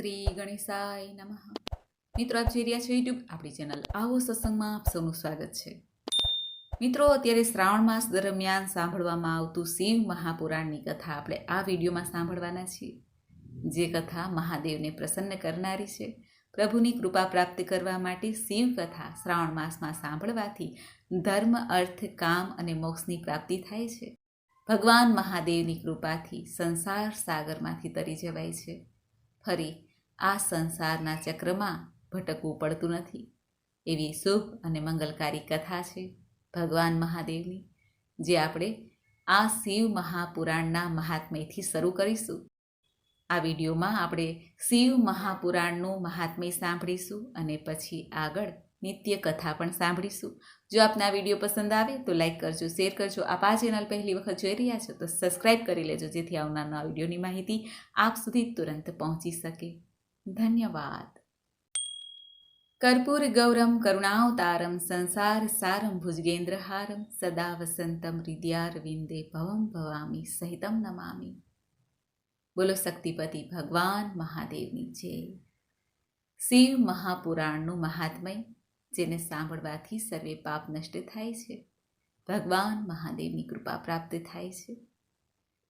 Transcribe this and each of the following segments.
શ્રી ગણેશાય નમઃ. મિત્રો, આપ જોઈ રહ્યા છો યુટ્યુબ આપણી ચેનલ આવો સત્સંગમાં આપ સૌનું સ્વાગત છે. મિત્રો, અત્યારે શ્રાવણ માસ દરમિયાન સાંભળવામાં આવતું શિવ મહાપુરાણની કથા આપણે આ વિડીયોમાં સાંભળવાના છીએ. જે કથા મહાદેવને પ્રસન્ન કરનારી છે. પ્રભુની કૃપા પ્રાપ્ત કરવા માટે શિવ કથા શ્રાવણ માસમાં સાંભળવાથી ધર્મ, અર્થ, કામ અને મોક્ષની પ્રાપ્તિ થાય છે. ભગવાન મહાદેવની કૃપાથી સંસાર સાગરમાંથી તરી જવાય છે. ફરી આ સંસારના ચક્રમાં ભટકવું પડતું નથી. એવી શુભ અને મંગલકારી કથા છે ભગવાન મહાદેવની, જે આપણે આ શિવ મહાપુરાણના મહાત્મ્યથી શરૂ કરીશું. આ વિડીયોમાં આપણે શિવ મહાપુરાણનું મહાત્મ્ય સાંભળીશું અને પછી આગળ નિત્ય કથા પણ સાંભળીશું. જો આપને આ વીડિયો પસંદ આવે તો લાઈક કરજો, શેર કરજો. આપ આ ચેનલ પહેલી વખત જોઈ રહ્યા છો તો સબસ્ક્રાઈબ કરી લેજો જેથી આવનારના વિડીયોની માહિતી આપ સુધી તુરંત પહોંચી શકે. ધન્યવાદ કર્પૂર ગૌરમ કરુણાવતારમ સંસાર સારમ ભુજગેન્દ્રહારમ સદા વસંતમ હૃદયારવિંદે ભવમ ભવામી સહિતમ નમામી બોલો શક્તિપતિ ભગવાન મહાદેવની જય શિવ મહાપુરાણનું મહાત્મય જેને સાંભળવાથી સર્વે પાપ નષ્ટ થાય છે ભગવાન મહાદેવની કૃપા પ્રાપ્ત થાય છે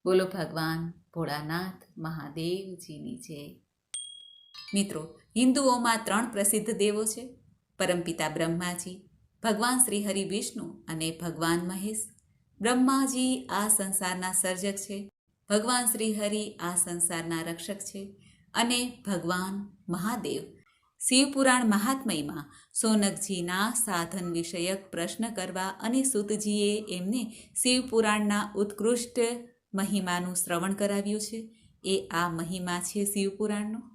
બોલો ભગવાન ભોળાનાથ મહાદેવજીની જય મિત્રો, હિન્દુઓમાં ત્રણ પ્રસિદ્ધ દેવો છે. પરમપિતા બ્રહ્માજી, ભગવાન શ્રી હરિ વિષ્ણુ અને ભગવાન મહેશ. બ્રહ્માજી આ સંસારના સર્જક છે. ભગવાન શ્રી હરિ આ સંસારના રક્ષક છે અને ભગવાન મહાદેવ. શિવપુરાણ મહાત્મયમાં સોનકજીના સાધન વિષયક પ્રશ્ન કરવા અને સુતજીએ એમને શિવપુરાણના ઉત્કૃષ્ટ મહિમાનું શ્રવણ કરાવ્યું છે. એ આ મહિમા છે શિવપુરાણનો.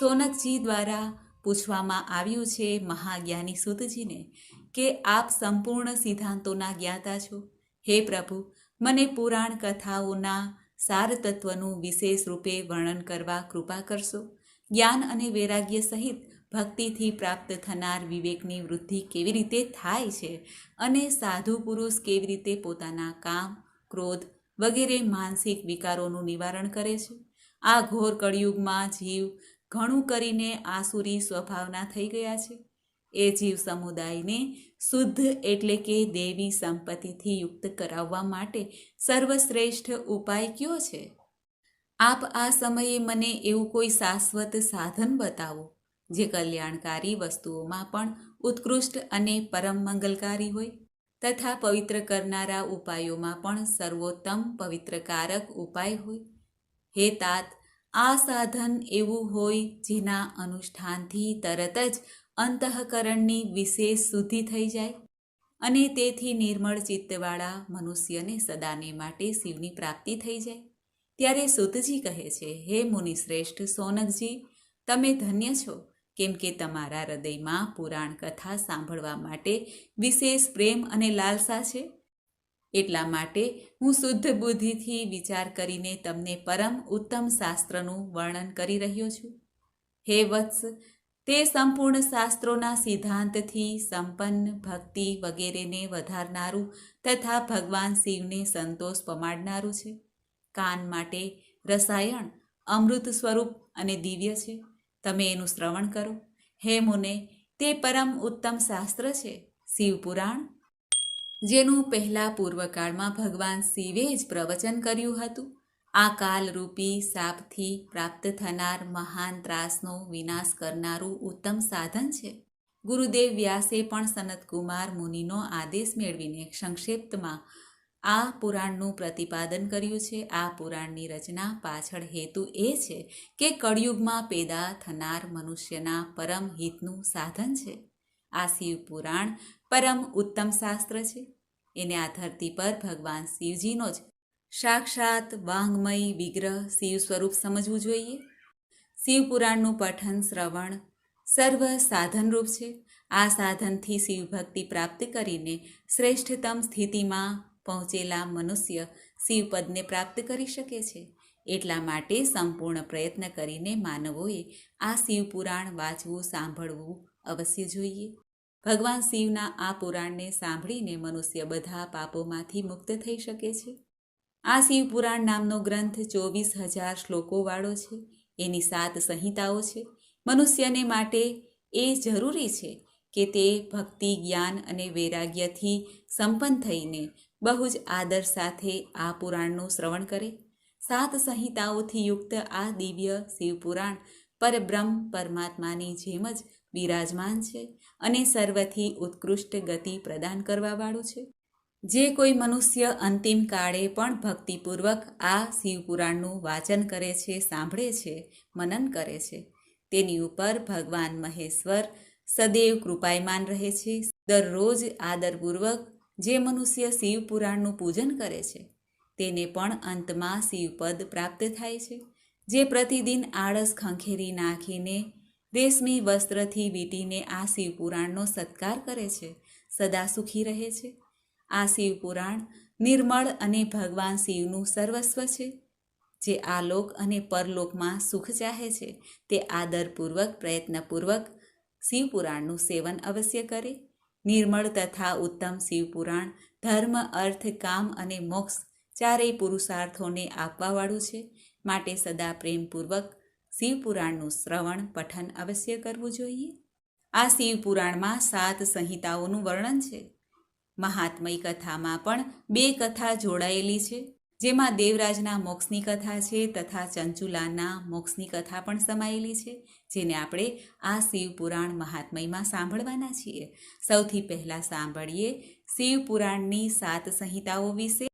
સોનકજી દ્વારા પૂછવામાં આવ્યું છે મહાજ્ઞાની સુતજીને કે આપ સંપૂર્ણ સિદ્ધાંતોના જ્ઞાતા છો? હે પ્રભુ, મને પુરાણ કથાઓના સાર તત્વનું વિશેષ રૂપે વર્ણન કરવા કૃપા કરશો. જ્ઞાન અને વૈરાગ્ય સહિત ભક્તિથી પ્રાપ્ત થનાર વિવેકની વૃદ્ધિ કેવી રીતે થાય છે અને સાધુ પુરુષ કેવી રીતે પોતાના કામ, ક્રોધ વગેરે માનસિક વિકારોનું નિવારણ કરે છે? આ ઘોર કળિયુગમાં જીવ ઘણું કરીને આસુરી સ્વભાવના થઈ ગયા છે. એ જીવ સમુદાયને શુદ્ધ એટલે કે દેવી સંપત્તિથી યુક્ત કરાવવા માટે સર્વશ્રેષ્ઠ ઉપાય કયો છે? આપ આ સમયે મને એવું કોઈ શાશ્વત સાધન બતાવો, જે કલ્યાણકારી વસ્તુઓમાં પણ ઉત્કૃષ્ટ અને પરમ મંગલકારી હોય? તથા પવિત્ર કરનારા ઉપાયોમાં પણ સર્વોત્તમ પવિત્રકારક ઉપાય હોય? હે તાત આ સાધન એવું હોય જેના અનુષ્ઠાનથી તરત જ અંતઃકરણની વિશેષ શુદ્ધિ થઈ જાય અને તેથી નિર્મળ ચિત્તવાળા મનુષ્યને સદાને માટે શિવની પ્રાપ્તિ થઈ જાય. ત્યારે સુતજી કહે છે, હે મુનિશ્રેષ્ઠ સોનકજી, તમે ધન્ય છો, કેમ કે તમારા હૃદયમાં પુરાણ કથા સાંભળવા માટે વિશેષ પ્રેમ અને લાલસા છે. એટલા માટે હું શુદ્ધ બુદ્ધિથી વિચાર કરીને તમને પરમ ઉત્તમ શાસ્ત્રનું વર્ણન કરી રહ્યો છું. હે વત્સ, તે સંપૂર્ણ શાસ્ત્રોના સિદ્ધાંતથી સંપન્ન ભક્તિ વગેરેને વધારનારું તથા ભગવાન શિવને સંતોષ પમાડનારું છે. કાન માટે રસાયણ અમૃત સ્વરૂપ અને દિવ્ય છે. તમે એનું શ્રવણ કરો. હે મુને, તે પરમ ઉત્તમ શાસ્ત્ર છે. શિવપુરાણ જેનું પહેલા પૂર્વકાળમાં ભગવાન શિવે જ પ્રવચન કર્યું હતું. આ કાલરૂપી સાપથી પ્રાપ્ત થનાર મહાન ત્રાસનો વિનાશ કરનારું ઉત્તમ સાધન છે. ગુરુદેવ વ્યાસે પણ સનતકુમાર મુનિનો આદેશ મેળવીને સંક્ષિપ્તમાં આ પુરાણનું પ્રતિપાદન કર્યું છે. આ પુરાણની રચના પાછળ હેતુ એ છે કે કળિયુગમાં પેદા થનાર મનુષ્યના પરમ હિતનું સાધન છે. આ શિવ પુરાણ પરમ ઉત્તમ શાસ્ત્ર છે. એને આ ધરતી પર ભગવાન શિવજીનો જ સાક્ષાત વાંગમય વિગ્રહ શિવ સ્વરૂપ સમજવું જોઈએ. શિવપુરાણનું પઠન શ્રવણ સર્વ સાધનરૂપ છે. આ સાધનથી શિવભક્તિ પ્રાપ્ત કરીને શ્રેષ્ઠતમ સ્થિતિમાં પહોંચેલા મનુષ્ય શિવપદને પ્રાપ્ત કરી શકે છે. એટલા માટે સંપૂર્ણ પ્રયત્ન કરીને માનવોએ આ શિવપુરાણ વાંચવું, સાંભળવું અવશ્ય જોઈએ. ભગવાન શિવના આ પુરાણને સાંભળીને મનુષ્ય બધા પાપોમાંથી મુક્ત થઈ શકે છે. આ શિવપુરાણ નામનો ગ્રંથ ચોવીસ હજાર શ્લોકોવાળો છે. એની સાત સંહિતાઓ છે. મનુષ્યને માટે એ જરૂરી છે કે તે ભક્તિ, જ્ઞાન અને વૈરાગ્યથી સંપન્ન થઈને બહુ જ આદર સાથે આ પુરાણનું શ્રવણ કરે. સાત સંહિતાઓથી યુક્ત આ દિવ્ય શિવપુરાણ પરબ્રહ્મ પરમાત્માની જેમ જ બિરાજમાન છે. અને સર્વથી ઉત્કૃષ્ટ ગતિ પ્રદાન કરવાવાળું છે. જે કોઈ મનુષ્ય અંતિમ કાળે પણ ભક્તિપૂર્વક આ શિવપુરાણનું વાચન કરે છે, સાંભળે છે, મનન કરે છે. તેની ઉપર ભગવાન મહેશ્વર સદૈવ કૃપાયમાન રહે છે. દરરોજ આદરપૂર્વક જે મનુષ્ય શિવપુરાણનું પૂજન કરે છે, તેને પણ અંતમાં શિવપદ પ્રાપ્ત થાય છે. જે પ્રતિદિન આળસ ખંખેરી નાખીને રેશમી વસ્ત્રથી વીટીને આ શિવપુરાણનો સત્કાર કરે છે. સદા સુખી રહે છે. આ શિવપુરાણ નિર્મળ અને ભગવાન શિવનું સર્વસ્વ છે. જે આલોક અને પરલોકમાં સુખ ચાહે છે, તે આદરપૂર્વક, પ્રયત્નપૂર્વક શિવપુરાણનું સેવન અવશ્ય કરે. નિર્મળ તથા ઉત્તમ શિવપુરાણ ધર્મ, અર્થ, કામ અને મોક્ષ ચારેય પુરુષાર્થોને આપવાવાળું છે. માટે સદા પ્રેમપૂર્વક શિવપુરાણનું શ્રવણ, પઠન અવશ્ય કરવું જોઈએ. આ શિવપુરાણમાં સાત સંહિતાઓનું વર્ણન છે. મહાત્મય કથામાં પણ બે કથા જોડાયેલી છે. જેમાં દેવરાજના મોક્ષની કથા છે તથા ચંચુલાના મોક્ષની કથા પણ સમાયેલી છે, જેને આપણે આ શિવપુરાણ મહાત્મયમાં સાંભળવાના છીએ. સૌથી પહેલાં સાંભળીએ શિવપુરાણની સાત સંહિતાઓ વિશે.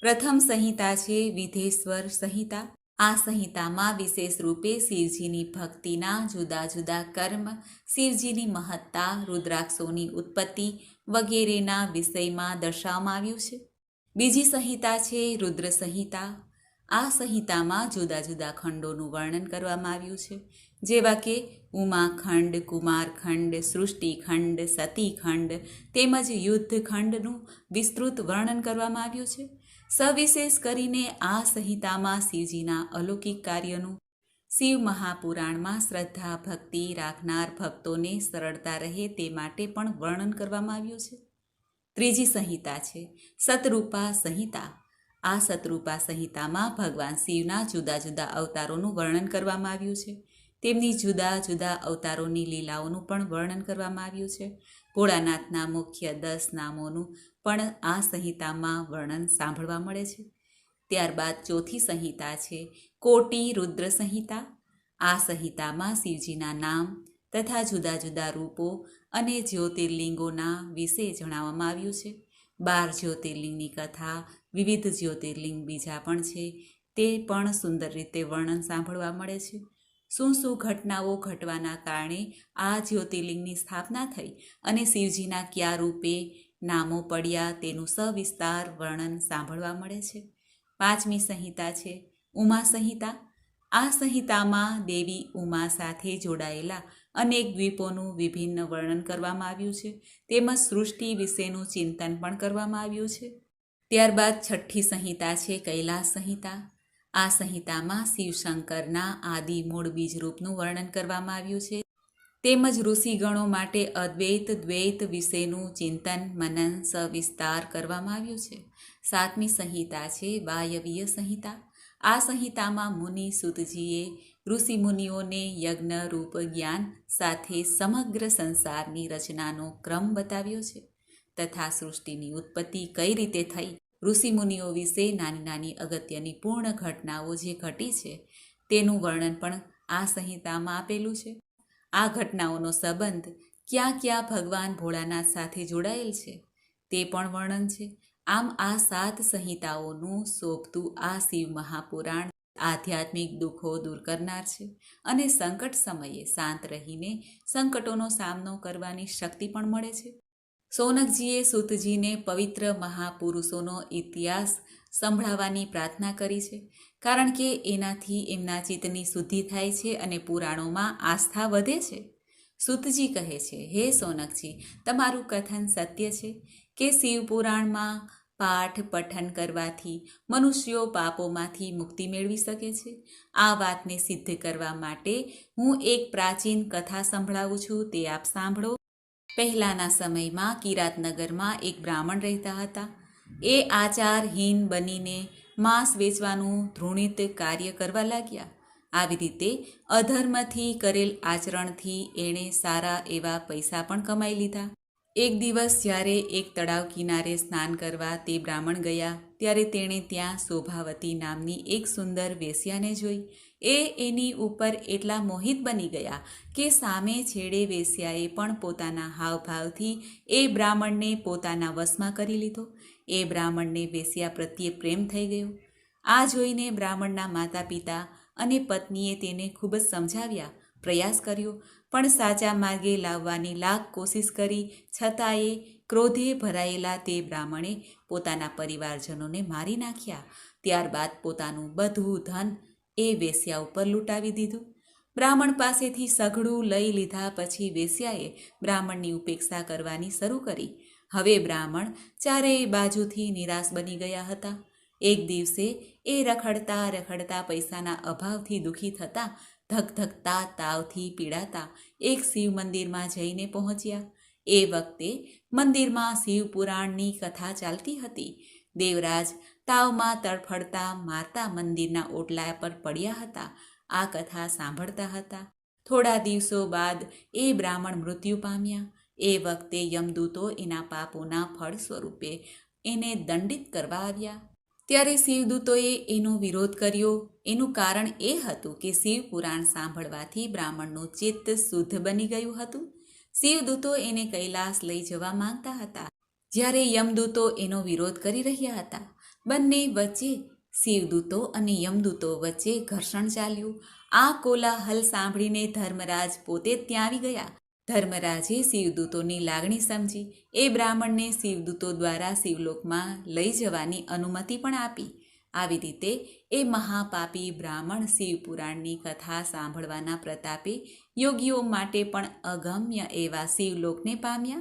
પ્રથમ સંહિતા છે વિધેશ્વર સંહિતા. આ સંહિતામાં વિશેષ રૂપે શિવજીની ભક્તિના જુદા જુદા કર્મ, શિવજીની મહત્તા, રુદ્રાક્ષોની ઉત્પત્તિ વગેરેના વિષયમાં દર્શાવવામાં આવ્યું છે. બીજી સંહિતા છે રુદ્ર સંહિતા. આ સંહિતામાં જુદા જુદા ખંડોનું વર્ણન કરવામાં આવ્યું છે. જેવા કે ઉમાખંડ, કુમારખંડ, સૃષ્ટિખંડ, સતીખંડ તેમજ યુદ્ધખંડનું વિસ્તૃત વર્ણન કરવામાં આવ્યું છે. સવિશેષ કરીને આ સંહિતામાં શિવજીના અલૌકિક કાર્યનું શિવ મહાપુરાણમાં શ્રદ્ધા, ભક્તિ રાખનાર ભક્તોને સરળતા રહે તે માટે પણ વર્ણન કરવામાં આવ્યું છે. ત્રીજી સંહિતા છે, સતરૂપા સંહિતા. આ સતરૂપા સંહિતામાં ભગવાન શિવના જુદા જુદા અવતારોનું વર્ણન કરવામાં આવ્યું છે. તેમની જુદા જુદા અવતારોની લીલાઓનું પણ વર્ણન કરવામાં આવ્યું છે. ભોળાનાથના મુખ્ય દસ નામોનું પણ આ સંહિતામાં વર્ણન સાંભળવા મળે છે. ત્યારબાદ ચોથી સંહિતા છે કોટી રુદ્ર સંહિતા. આ સંહિતામાં શિવજીના નામ તથા જુદા જુદા રૂપો અને જ્યોતિર્લિંગોના વિશે જણાવવામાં આવ્યું છે. બાર જ્યોતિર્લિંગની કથા, વિવિધ જ્યોતિર્લિંગ બીજા પણ છે. તે પણ સુંદર રીતે વર્ણન સાંભળવા મળે છે. શું શું ઘટનાઓ ઘટવાના કારણે આ જ્યોતિર્લિંગની સ્થાપના થઈ અને શિવજીના કયા રૂપે નામો પડ્યા તેનું સવિસ્તાર વર્ણન સાંભળવા મળે છે? પાંચમી સંહિતા છે ઉમા સંહિતા. આ સંહિતામાં દેવી ઉમા સાથે જોડાયેલા અનેક દ્વીપોનું વિભિન્ન વર્ણન કરવામાં આવ્યું છે. તેમજ સૃષ્ટિ વિશેનું ચિંતન પણ કરવામાં આવ્યું છે. ત્યારબાદ છઠ્ઠી સંહિતા છે કૈલાસ સંહિતા. આ સંહિતામાં શિવશંકરના આદિ મૂળ બીજરૂપનું વર્ણન કરવામાં આવ્યું છે. તેમજ ઋષિગણો માટે અદ્વૈત દ્વૈત વિશેનું ચિંતન, મનન, સવિસ્તાર કરવામાં આવ્યું છે. સાતમી સંહિતા છે વાયવીય સંહિતા. આ સંહિતામાં મુનિ સુતજીએ ઋષિ મુનિઓને યજ્ઞ રૂપ જ્ઞાન સાથે સમગ્ર સંસારની રચનાનો ક્રમ બતાવ્યો છે. તથા સૃષ્ટિની ઉત્પત્તિ કઈ રીતે થઈ? ઋષિમુનિઓ વિશે નાની નાની અગત્યની પૂર્ણ ઘટનાઓ જે ઘટી છે, તેનું વર્ણન પણ આ સંહિતામાં આપેલું છે. આ ઘટનાઓનો સંબંધ ક્યાં ક્યાં ભગવાન ભોળાનાથ સાથે જોડાયેલ છે, તે પણ વર્ણન છે. આમ આ સાત સંહિતાઓનું શોભતું આ શિવ મહાપુરાણ આધ્યાત્મિક દુઃખો દૂર કરનાર છે અને સંકટ સમયે શાંત રહીને સંકટોનો સામનો કરવાની શક્તિ પણ મળે છે. સોનકજીએ સુતજીને પવિત્ર મહાપુરુષોનો ઇતિહાસ સંભળાવવાની પ્રાર્થના કરી છે, કારણ કે એનાથી એમના ચિત્તની શુદ્ધિ થાય છે અને પુરાણોમાં આસ્થા વધે છે. સુતજી કહે છે, હે સોનકજી, તમારું કથન સત્ય છે કે શિવ પુરાણમાં પાઠ પઠન કરવાથી મનુષ્યો પાપોમાંથી મુક્તિ મેળવી શકે છે? આ વાતને સિદ્ધ કરવા માટે હું એક પ્રાચીન કથા સંભળાવું છું, તે આપ સાંભળો. પહેલાંના સમયમાં કિરાતનગરમાં એક બ્રાહ્મણ રહેતા હતા. એ આચારહીન બનીને માંસ વેચવાનું ધૃણિત કાર્ય કરવા લાગ્યા. આવી રીતે અધર્મથી કરેલ આચરણથી એણે સારા એવા પૈસા પણ કમાઈ લીધા. એક દિવસ જ્યારે એક તળાવ કિનારે સ્નાન કરવા તે બ્રાહ્મણ ગયા ત્યારે તેણે ત્યાં શોભાવતી નામની એક સુંદર વેશ્યાને જોઈ. એ એની ઉપર એટલા મોહિત બની ગયા કે સામે છેડે વેશ્યાએ પણ પોતાના હાવભાવથી એ બ્રાહ્મણને પોતાના વશમાં કરી લીધો. એ બ્રાહ્મણને વેશ્યા પ્રત્યે પ્રેમ થઈ ગયો. આ જોઈને બ્રાહ્મણના માતા પિતા અને પત્નીએ તેને ખૂબ જ સમજાવ્યા, પ્રયાસ કર્યો. પણ સાચા માર્ગે લાવવાની લાખ કોશિશ કરી, છતાંય ક્રોધે ભરાયેલા તે બ્રાહ્મણે પોતાના પરિવારજનોને મારી નાખ્યા. ત્યારબાદ પોતાનું બધું ધન એ વેશ્યા ઉપર લૂંટાવી દીધું. બ્રાહ્મણ પાસેથી સઘળું લઈ લીધા પછી વેશ્યાએ બ્રાહ્મણની ઉપેક્ષા કરવાની શરૂ કરી. હવે બ્રાહ્મણ ચારેય બાજુથી નિરાશ બની ગયા હતા. એક દિવસે એ રખડતા રખડતા પૈસાના અભાવથી દુઃખી થતા ધગધગતા, તાવથી પીડાતા એક શિવ મંદિરમાં જઈને પહોંચ્યા. એ વખતે મંદિરમાં શિવ પુરાણની કથા ચાલતી હતી. દેવરાજ તાવમાં તડફડતા માતા મંદિરના ઓટલા પર પડ્યા હતા. આ કથા સાંભળતા હતા. થોડા દિવસો બાદ એ બ્રાહ્મણ મૃત્યુ પામ્યા. એ વખતે યમદૂતો એના પાપોના ફળ સ્વરૂપે એને દંડિત કરવા આવ્યા. ત્યારે શિવદૂતોએ એનો વિરોધ કર્યો. એનું કારણ એ હતું કે શિવ પુરાણ સાંભળવાથી બ્રાહ્મણનું ચિત્ત શુદ્ધ બની ગયું હતું. શિવદૂતો એને કૈલાસ લઈ જવા માંગતા હતા. જ્યારે યમદૂતો એનો વિરોધ કરી રહ્યા હતા. બંને વચ્ચે શિવદૂતો અને યમદૂતો વચ્ચે ઘર્ષણ ચાલ્યું. આ કોલાહલ સાંભળીને ધર્મરાજ પોતે ત્યાં આવી ગયા. ધર્મરાજે શિવદૂતોની લાગણી સમજી. એ બ્રાહ્મણને શિવદૂતો દ્વારા શિવલોકમાં લઈ જવાની અનુમતિ પણ આપી. આવી રીતે એ મહાપાપી બ્રાહ્મણ શિવપુરાણની કથા સાંભળવાના પ્રતાપે યોગીઓ માટે પણ અગમ્ય એવા શિવલોકને પામ્યા.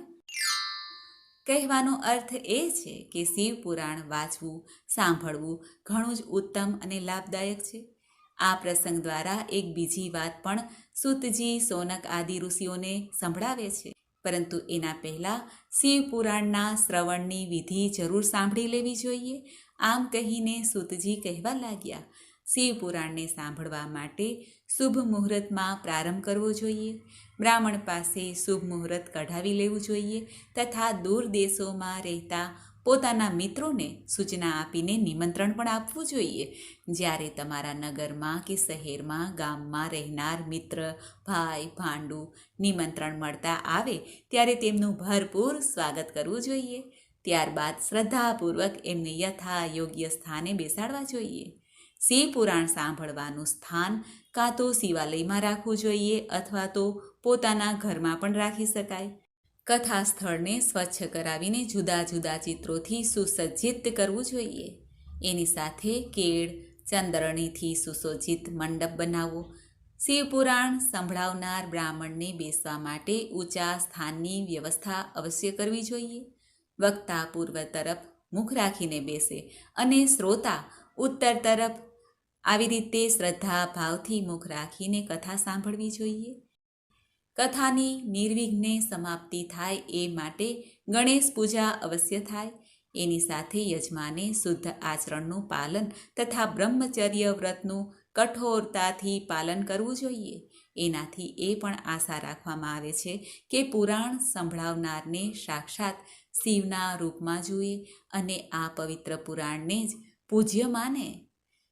કહેવાનો અર્થ એ છે કે શિવપુરાણ વાંચવું, સાંભળવું ઘણું જ ઉત્તમ અને લાભદાયક છે. આ પ્રસંગ દ્વારા એક બીજી વાત પણ સુતજી, સોનક આદિ ઋષિઓને સંભળાવે છે. પરંતુ એના પહેલાં શિવ પુરાણના શ્રવણની વિધિ જરૂર સાંભળી લેવી જોઈએ. આમ કહીને સુતજી કહેવા લાગ્યા, શિવ પુરાણને સાંભળવા માટે શુભ મુહૂર્તમાં પ્રારંભ કરવો જોઈએ. બ્રાહ્મણ પાસે શુભ મુહૂર્ત કઢાવી લેવું જોઈએ તથા દૂર દેશોમાં રહેતા પોતાના મિત્રોને સૂચના આપીને નિમંત્રણ પણ આપવું જોઈએ. જ્યારે તમારા નગરમાં કે શહેરમાં ગામમાં રહેનાર મિત્ર, ભાઈ, ભાંડુ નિમંત્રણ મળતા આવે, ત્યારે તેમનું ભરપૂર સ્વાગત કરવું જોઈએ. ત્યારબાદ શ્રદ્ધાપૂર્વક એમને યથા યોગ્ય સ્થાને બેસાડવા જોઈએ. શિવ પુરાણ સાંભળવાનું સ્થાન કાં તો શિવાલયમાં રાખવું જોઈએ અથવા તો પોતાના ઘરમાં પણ રાખી શકાય. કથા સ્થળને સ્વચ્છ કરાવીને જુદા જુદા ચિત્રોથી સુસજ્જિત કરવું જોઈએ. એની સાથે કેળ, ચંદ્રણીથી સુસજ્જિત મંડપ બનાવવો. શિવપુરાણ સંભળાવનાર બ્રાહ્મણને બેસવા માટે ઊંચા સ્થાનની વ્યવસ્થા અવશ્ય કરવી જોઈએ. વક્તા પૂર્વ તરફ મુખ રાખીને બેસે અને શ્રોતા ઉત્તર તરફ આવી રીતે શ્રદ્ધા ભાવથી મુખ રાખીને કથા સાંભળવી જોઈએ. કથાની નિર્વિઘ્ને સમાપ્તિ થાય એ માટે ગણેશ પૂજા અવશ્ય થાય. એની સાથે યજમાને શુદ્ધ આચરણનું પાલન તથા બ્રહ્મચર્ય વ્રતનું કઠોરતાથી પાલન કરવું જોઈએ. એનાથી એ પણ આશા રાખવામાં આવે છે કે પુરાણ સંભળાવનારને સાક્ષાત શિવના રૂપમાં જુએ અને આ પવિત્ર પુરાણને જ પૂજ્ય માને.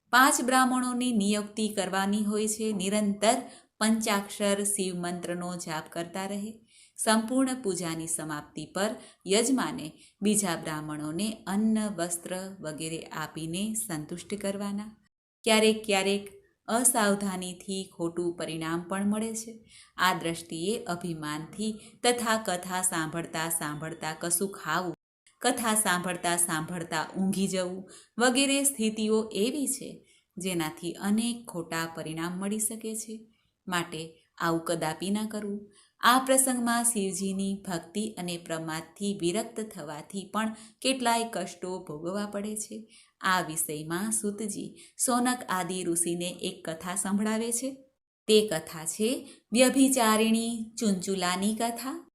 પાંચ બ્રાહ્મણોની નિયુક્તિ કરવાની હોય છે. નિરંતર પંચાક્ષર શિવ મંત્રનો જાપ કરતા રહે. સંપૂર્ણ પૂજાની સમાપ્તિ પર યજમાને બીજા બ્રાહ્મણોને અન્ન, વસ્ત્ર વગેરે આપીને સંતુષ્ટ કરવાના. ક્યારેક ક્યારેક અસાવધાનીથી ખોટું પરિણામ પણ મળે છે. આ દ્રષ્ટિએ અભિમાનથી તથા કથા સાંભળતા સાંભળતા કશું ખાવું, કથા સાંભળતા સાંભળતા ઊંઘી જવું વગેરે સ્થિતિઓ એવી છે જેનાથી અનેક ખોટા પરિણામ મળી શકે છે. માટે આવું કદાપી ન કરવું. આ પ્રસંગમાં શિવજીની ભક્તિ અને પ્રમાદથી વિરક્ત થવાથી પણ કેટલાય કષ્ટો ભોગવવા પડે છે. આ વિષયમાં સુતજી, સોનક આદિ ઋષિને એક કથા સંભળાવે છે. તે કથા છે વ્યભિચારિણી ચુંચુલાની કથા.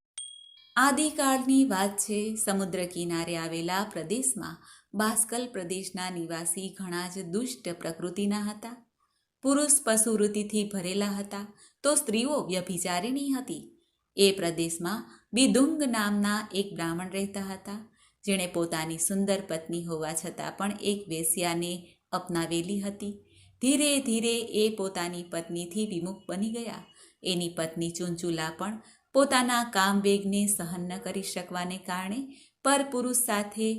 આદિકાળની વાત છે, સમુદ્ર કિનારે આવેલા પ્રદેશમાં બાસ્કલ પ્રદેશના નિવાસી ઘણા જ દુષ્ટ પ્રકૃતિના હતા. પુરુષ પશુવૃત્તિથી ભરેલા હતા તો સ્ત્રીઓ વ્યભિચારીણી હતી. એ પ્રદેશમાં બિદુંગ નામના એક બ્રાહ્મણ રહેતા હતા, જેણે પોતાની સુંદર પત્ની હોવા છતાં પણ એક વેશ્યાને અપનાવેલી હતી. ધીરે ધીરે એ પોતાની પત્નીથી વિમુખ બની ગયા. એની પત્ની ચુંચુલા પણ પોતાના કામવેગને સહન ન કરી શકવાને કારણે પરપુરુષ સાથે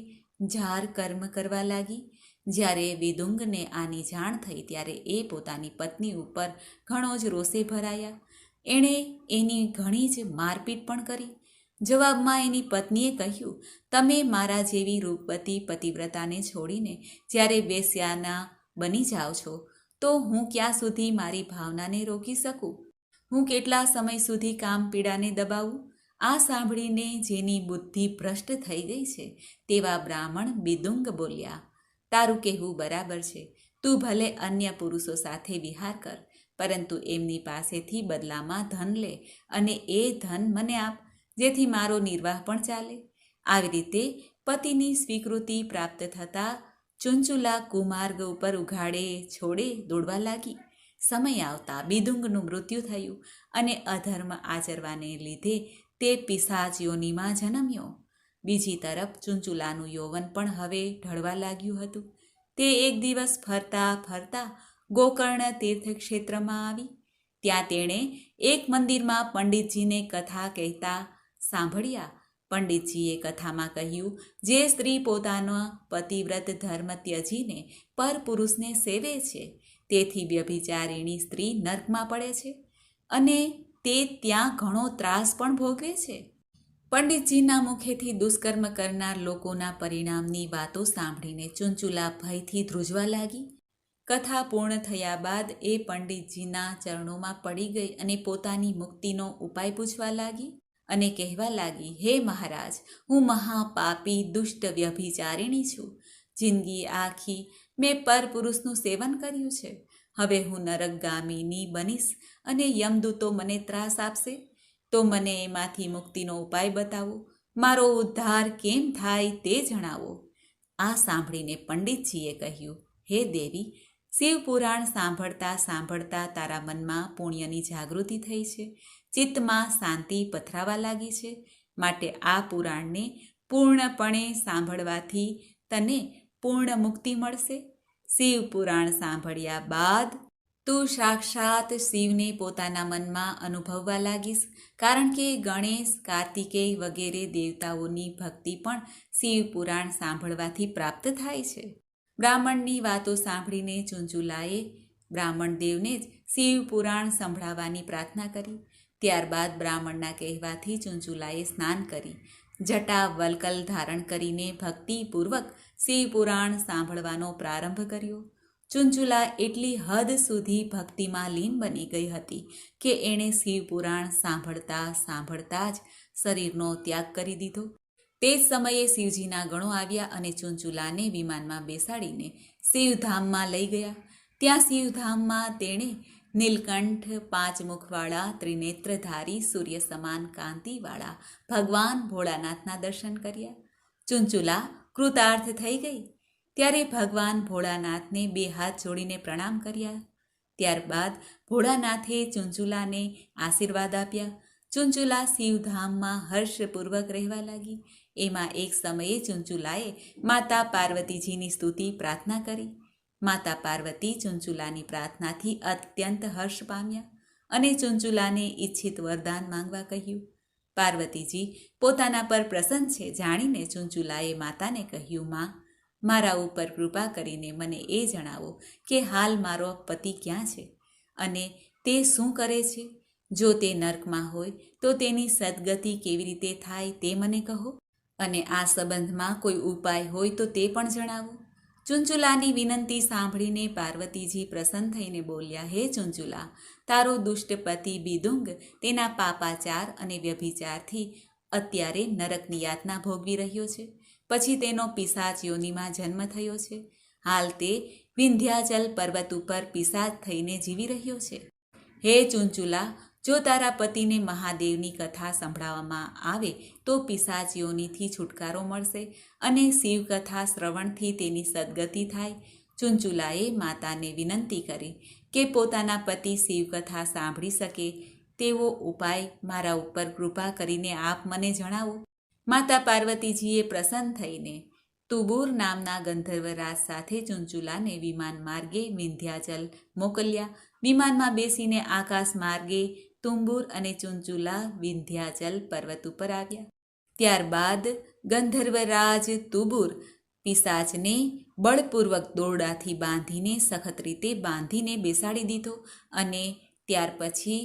જાર કર્મ કરવા લાગી. જ્યારે વિદુંગને આની જાણ થઈ ત્યારે એ પોતાની પત્ની ઉપર ઘણો જ રોષે ભરાયા. એણે એની ઘણી જ મારપીટ પણ કરી. જવાબમાં એની પત્નીએ કહ્યું, તમે મારા જેવી રૂપવતી પતિવ્રતાને છોડીને જ્યારે વેશ્યાના બની જાઓ છો, તો હું ક્યાં સુધી મારી ભાવનાને રોકી શકું? હું કેટલા સમય સુધી કામ પીડાને દબાવું? આ સાંભળીને જેની બુદ્ધિ ભ્રષ્ટ થઈ ગઈ છે તેવા બ્રાહ્મણ બિદુંગ બોલ્યા તારું કહેવું બરાબર છે. તું ભલે અન્ય પુરુષો સાથે વિહાર કર, પરંતુ એમની પાસેથી બદલામાં ધન લે અને એ ધન મને આપ, જેથી મારો નિર્વાહ પણ ચાલે. આવી રીતે પતિની સ્વીકૃતિ પ્રાપ્ત થતાં ચુંચુલા કુમાર્ગ ઉપર ઉઘાડે, છોડે, દોડવા લાગી. સમય આવતા બિદુંગનું મૃત્યુ થયું અને અધર્મ આચરવાને લીધે તે પિશાચ યોનિમાં જન્મ્યો. બીજી તરફ ચુંચુલાનું યૌવન પણ હવે ઢળવા લાગ્યું હતું. તે એક દિવસ ફરતા ફરતા ગોકર્ણ તીર્થક્ષેત્રમાં આવી. ત્યાં તેણે એક મંદિરમાં પંડિતજીને કથા કહેતા સાંભળ્યા. પંડિતજીએ કથામાં કહ્યું, જે સ્ત્રી પોતાનો પતિવ્રત ધર્મ ત્યજીને પરપુરુષને સેવે છે, તેથી વ્યભિચારીણી સ્ત્રી નર્કમાં પડે છે અને તે ત્યાં ઘણો ત્રાસ પણ ભોગવે છે. પંડિતજીના મુખેથી દુષ્કર્મ કરનાર લોકોના પરિણામની વાતો સાંભળીને ચુંચુલા ભયથી ધ્રુજવા લાગી. કથા પૂર્ણ થયા બાદ એ પંડિતજીના ચરણોમાં પડી ગઈ અને પોતાની મુક્તિનો ઉપાય પૂછવા લાગી અને કહેવા લાગી, હે મહારાજ, હું મહાપાપી, દુષ્ટ, વ્યભિચારિણી છું. જિંદગી આખી મેં પરપુરુષનું સેવન કર્યું છે. હવે હું નરકગામીની બનીશ અને યમદૂતો મને ત્રાસ આપશે. તો મને એમાંથી મુક્તિનો ઉપાય બતાવો. મારો ઉદ્ધાર કેમ થાય તે જણાવો. આ સાંભળીને પંડિતજીએ કહ્યું, હે દેવી શિવપુરાણ સાંભળતા સાંભળતા તારા મનમાં પુણ્યની જાગૃતિ થઈ છે. ચિત્તમાં શાંતિ પથરાવા લાગી છે. માટે આ પુરાણને પૂર્ણપણે સાંભળવાથી તને પૂર્ણ મુક્તિ મળશે. શિવ પુરાણ સાંભળ્યા બાદ તું સાક્ષાત શિવને પોતાના મનમાં અનુભવવા લાગીશ, કારણ કે ગણેશ, કાર્તિકેય વગેરે દેવતાઓની ભક્તિ પણ શિવ પુરાણ સાંભળવાથી પ્રાપ્ત થાય છે. બ્રાહ્મણની વાતો સાંભળીને ચુંચુલાએ બ્રાહ્મણ દેવને જ શિવ પુરાણ સંભળાવવાની પ્રાર્થના કરી. ત્યારબાદ બ્રાહ્મણના કહેવાથી ચુંચુલાએ સ્નાન કરી. જટા વલકલ ધારણ કરીને ભક્તિપૂર્વક શિવ પુરાણ સાંભળવાનો પ્રારંભ કર્યો. ચુંચુલા એટલી હદ સુધી ભક્તિમાં લીન બની ગઈ હતી કે એણે શિવપુરાણ સાંભળતા સાંભળતા જ શરીરનો ત્યાગ કરી દીધો. તે જ સમયે શિવજીના ગણો આવ્યા અને ચુંચુલાને વિમાનમાં બેસાડીને શિવધામમાં લઈ ગયા. ત્યાં શિવધામમાં તેણે નીલકંઠ, પાંચમુખવાળા, ત્રિનેત્રધારી સૂર્ય સમાન કાંતિવાળા, ભગવાન ભોળાનાથના દર્શન કર્યા. ચુંચુલા કૃતાર્થ થઈ ગઈ. ત્યારે ભગવાન ભોળાનાથને બે હાથ જોડીને પ્રણામ કર્યા. ત્યારબાદ ભોળાનાથે ચુંચુલાને આશીર્વાદ આપ્યા. ચુંચુલા શિવધામમાં હર્ષપૂર્વક રહેવા લાગી. એમાં એક સમયે ચુંચુલાએ માતા પાર્વતીજીની સ્તુતિ પ્રાર્થના કરી. માતા પાર્વતી ચુંચુલાની પ્રાર્થનાથી અત્યંત હર્ષ પામ્યા અને ચુંચુલાને ઈચ્છિત વરદાન માંગવા કહ્યું. પાર્વતીજી પોતાના પર પ્રસન્ન છે, જાણીને ચુંચુલાએ માતાને કહ્યું, માં મારા ઉપર કૃપા કરીને મને એ જણાવો કે હાલ મારો પતિ ક્યાં છે અને તે શું કરે છે? જો તે નર્કમાં હોય, તો તેની સદગતિ કેવી રીતે થાય તે મને કહો અને આ સંબંધમાં કોઈ ઉપાય હોય તો તે પણ જણાવો. ચુંચુલાની વિનંતી સાંભળીને પાર્વતીજી પ્રસન્ન થઈને બોલ્યા, હે ચુંચુલા, તારો દુષ્ટ પતિ બિદુંગ તેના પાપાચાર અને વ્યભિચારથી અત્યારે નરકની યાતના ભોગવી રહ્યો છે. પછી તેનો પિશાચ યોનિમાં જન્મ થયો છે. હાલ તે વિંધ્યાચલ પર્વત ઉપર પિશાચ થઈને જીવી રહ્યો છે. હે ચુંચુલા, જો તારા પતિને મહાદેવની કથા સંભળાવવામાં આવે, તો પિશાચીઓનીથી છુટકારો મળશે અને શિવકથા શ્રવણથી તેની સદગતિ થાય. ચુંચુલાએ માતાને વિનંતી કરી કે પોતાના પતિ શિવકથા સાંભળી શકે. તેવો ઉપાય મારા ઉપર કૃપા કરીને આપ મને જણાવો. માતા પાર્વતીજીએ પ્રસન્ન થઈને તુબુર નામના ગંધર્વરાજ સાથે ચુંચુલાને વિમાન માર્ગે વિંધ્યાચલ મોકલ્યા. વિમાનમાં બેસીને આકાશ માર્ગે તુંબુર અને ચુંચુલા વિંધ્યાચલ પર્વત ઉપર આવ્યા. ત્યારબાદ ગંધર્વરાજ તુબુર પિશાચને બળપૂર્વક દોરડાથી બાંધીને સખત રીતે બાંધીને બેસાડી દીધો અને ત્યાર પછી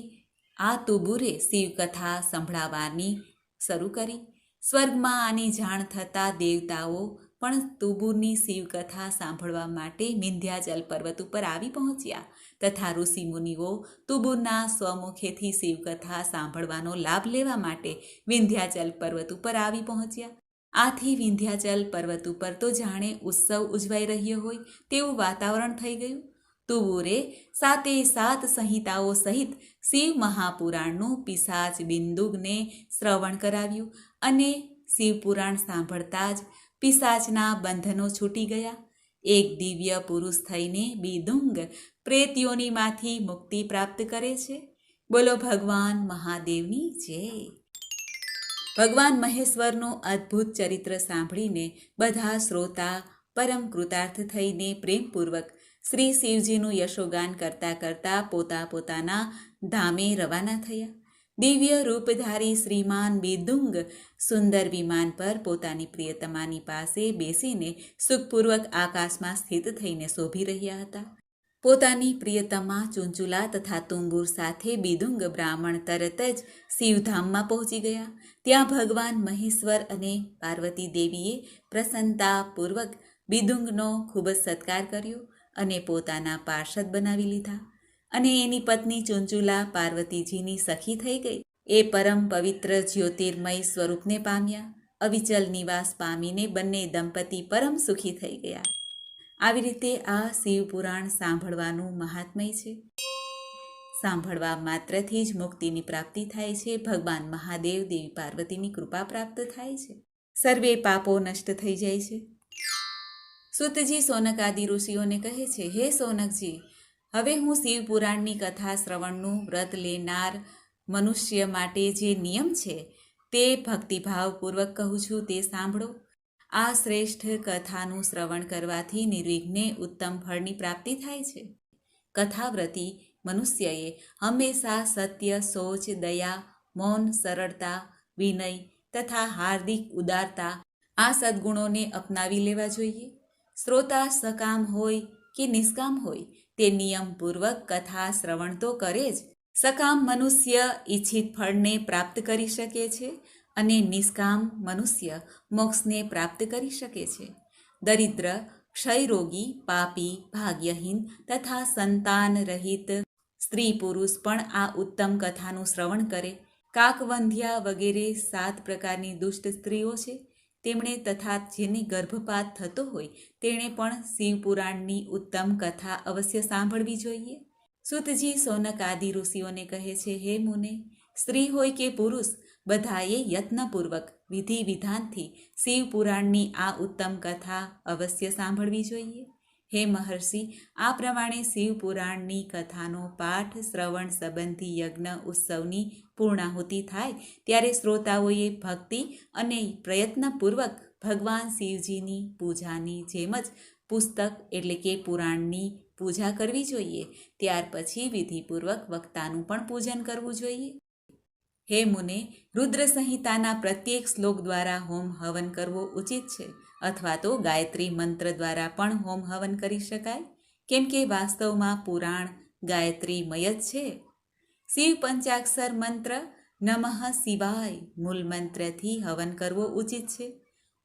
આ તુબુરે શિવકથા સંભળાવવાની શરૂ કરી. સ્વર્ગમાં આની જાણ થતાં દેવતાઓ પણ તુબુરની શિવકથા સાંભળવા માટે વિંધ્યાચલ પર્વત ઉપર આવી પહોંચ્યા તથા ઋષિમુનિઓ તુબુરના સ્વમુખેથી શિવકથા સાંભળવાનો લાભ લેવા માટે વિંધ્યાચલ પર્વત ઉપર આવી પહોંચ્યા. આથી વિંધ્યાચલ પર્વત ઉપર તો જાણે ઉત્સવ ઉજવાઈ રહ્યો હોય તેવું વાતાવરણ થઈ ગયું. તુબુરે સાતે સાત સંહિતાઓ સહિત શિવ મહાપુરાણનું પિશાચ બિંદુગને શ્રવણ કરાવ્યું. અને શિવપુરાણ સાંભળતા જ પિશાચના બંધનો છૂટી ગયા. એક દિવ્ય પુરુષ થઈને બિદુંગ પ્રેતિઓનીમાંથી મુક્તિ પ્રાપ્ત કરે છે. બોલો ભગવાન મહાદેવની જય. ભગવાન મહેશ્વરનું અદ્ભુત ચરિત્ર સાંભળીને બધા શ્રોતા પરમ કૃતાર્થ થઈને પ્રેમપૂર્વક શ્રી શિવજીનું યશોગાન કરતા કરતા પોતા પોતાના ધામે રવાના થયા. દિવ્ય રૂપધારી શ્રીમાન બિદુંગ સુંદર વિમાન પર પોતાની પ્રિયતમાની પાસે બેસીને સુખપૂર્વક આકાશમાં સ્થિત થઈને શોભી રહ્યા હતા. પોતાની પ્રિયતમા ચુંચુલા તથા તુંબુર સાથે બિદુંગ બ્રાહ્મણ તરત જ શિવધામમાં પહોંચી ગયા. ત્યાં ભગવાન મહેશ્વર અને પાર્વતી દેવીએ પ્રસન્નતાપૂર્વક બિદુંગનો ખૂબ જ સત્કાર કર્યો અને પોતાના પાર્ષદ બનાવી લીધા. અને એની પત્ની ચુંચુલા પાર્વતીજીની સખી થઈ ગઈ. એ પરમ પવિત્ર જ્યોતિર્મય સ્વરૂપને પામ્યા. અવિચલ નિવાસ પામીને બંને દંપતી પરમ સુખી થઈ ગયા. આવી રીતે આ શિવ પુરાણ સાંભળવાનું મહાત્મય છે. સાંભળવા માત્રથી જ મુક્તિની પ્રાપ્તિ થાય છે. ભગવાન મહાદેવ દેવી પાર્વતીની કૃપા પ્રાપ્ત થાય છે. સર્વે પાપો નષ્ટ થઈ જાય છે. સુતજી સોનક આદિ ઋષિઓને કહે છે, હે સોનકજી હવે હું શિવપુરાણની કથા શ્રવણનું વ્રત લેનાર મનુષ્ય માટે જે નિયમ છે તે ભક્તિભાવપૂર્વક કહું છું તે સાંભળો. આ શ્રેષ્ઠ કથાનું શ્રવણ કરવાથી નિર્વિઘ્ને ઉત્તમ ફળની પ્રાપ્તિ થાય છે. કથાવ્રતી મનુષ્યએ હંમેશા સત્ય, સોચ, દયા, મૌન, સરળતા, વિનય તથા હાર્દિક ઉદારતા આ સદ્ગુણોને અપનાવી લેવા જોઈએ. શ્રોતા સકામ હોય કે નિષ્કામ હોય તે નિયમપૂર્વક કથા શ્રવણ તો કરે જ. સકામ મનુષ્ય ઈચ્છિત ફળને પ્રાપ્ત કરી શકે છે અને નિષ્કામ મનુષ્ય મોક્ષને પ્રાપ્ત કરી શકે છે. દરિદ્ર, ક્ષયરોગી, પાપી, ભાગ્યહીન તથા સંતાન રહિત સ્ત્રી પુરુષ પણ આ ઉત્તમ કથાનું શ્રવણ કરે. કાકવંધ્યા વગેરે સાત પ્રકારની દુષ્ટ સ્ત્રીઓ છે. તેમણે તથા જેની ગર્ભપાત થતો હોય તેણે પણ શિવપુરાણની ઉત્તમ કથા અવશ્ય સાંભળવી જોઈએ. સુતજી સોનક આદિ ઋષિઓને કહે છે, હે મુને, સ્ત્રી હોય કે પુરુષ, બધાએ યત્નપૂર્વક વિધિ વિધાનથી શિવપુરાણની આ ઉત્તમ કથા અવશ્ય સાંભળવી જોઈએ. હે મહર્ષિ, આ પ્રમાણે શિવપુરાણની કથાનો પાઠ શ્રવણ સંબંધી યજ્ઞ ઉત્સવની પૂર્ણાહુતિ થાય ત્યારે શ્રોતાઓએ ભક્તિ અને પ્રયત્નપૂર્વક ભગવાન શિવજીની પૂજાની જેમ જ પુસ્તક એટલે કે પુરાણની પૂજા કરવી જોઈએ. ત્યાર પછી વિધિપૂર્વક વક્તાનું પણ પૂજન કરવું જોઈએ. હે મુને, રુદ્ર સંહિતાના પ્રત્યેક શ્લોક દ્વારા હોમ હવન કરવો ઉચિત છે. અથવા તો ગાયત્રી મંત્ર દ્વારા પણ હોમ હવન કરી શકાય? કેમ કે વાસ્તવમાં પુરાણ ગાયત્રીમય જ છે. શિવ પંચાક્ષર મંત્ર નમઃ શિવાય મૂળ મંત્રથી હવન કરવો ઉચિત છે.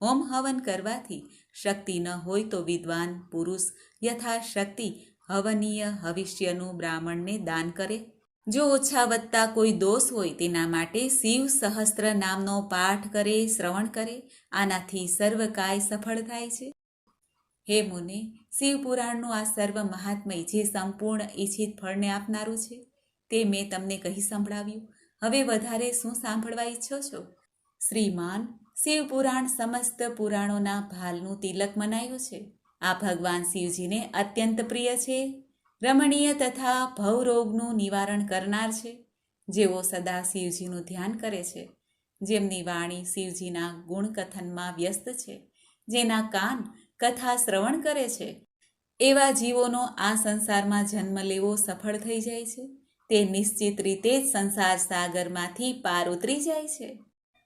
હોમ હવન કરવાથી શક્તિ ન હોય તો વિદ્વાન પુરુષ યથાશક્તિ હવનીય હવિષ્યનું બ્રાહ્મણને દાન કરે. જો ઓછા વત્તા કોઈ દોષ હોય તેના માટે શિવ સહસ્ત્ર નામનો પાઠ કરે, શ્રવણ કરે, આનાથી સર્વ કાય સફળ થાય છે. હે મુને શિવપુરાણનું આ સર્વ મહાત્મય જે સંપૂર્ણ ઈચ્છિત ફળને આપનારું છે, તે મેં તમને કહી સંભળાવ્યું. હવે વધારે શું સાંભળવા ઈચ્છો છો? શ્રીમાન, શિવ પુરાણ સમસ્ત પુરાણોના ભાલનું તિલક મનાયું છે. આ ભગવાન શિવજીને અત્યંત પ્રિય છે. રમણીય તથા ભવરોગનું નિવારણ કરનાર છે, જેઓ સદા શિવજીનું ધ્યાન કરે છે. જેમની વાણી શિવજીના ગુણકથનમાં વ્યસ્ત છે, જેના કાન કથા શ્રવણ કરે છે. એવા જીવોનો આ સંસારમાં જન્મ લેવો સફળ થઈ જાય છે. તે નિશ્ચિત રીતે જ સંસાર સાગરમાંથી પાર ઉતરી જાય છે.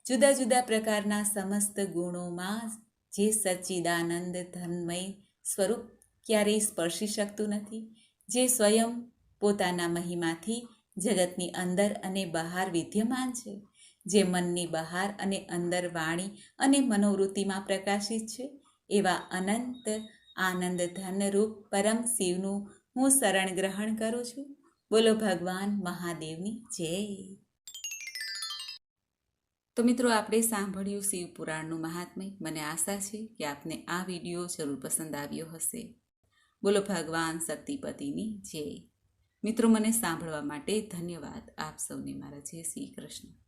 જુદા જુદા પ્રકારના સમસ્ત ગુણોમાં જે સચ્ચિદાનંદ ધનમય સ્વરૂપ ક્યારેય સ્પર્શી શકતું નથી. જે સ્વયં પોતાના મહિમાથી જગતની અંદર અને બહાર વિદ્યમાન છે, જે મનની બહાર અને અંદર વાણી અને મનોવૃત્તિમાં પ્રકાશિત છે. એવા અનંત આનંદ ધનરૂપ પરમ શિવનું હું શરણ ગ્રહણ કરું છું. બોલો ભગવાન મહાદેવની જય. તો મિત્રો, આપણે સાંભળ્યું શિવ પુરાણનું મહાત્મય. મને આશા છે કે આપને આ વીડિયો જરૂર પસંદ આવ્યો હશે. બોલો ભગવાન શક્તિપતિની જય. મિત્રો, મને સાંભળવા માટે ધન્યવાદ. આપ સૌને મારા જય શ્રી કૃષ્ણ.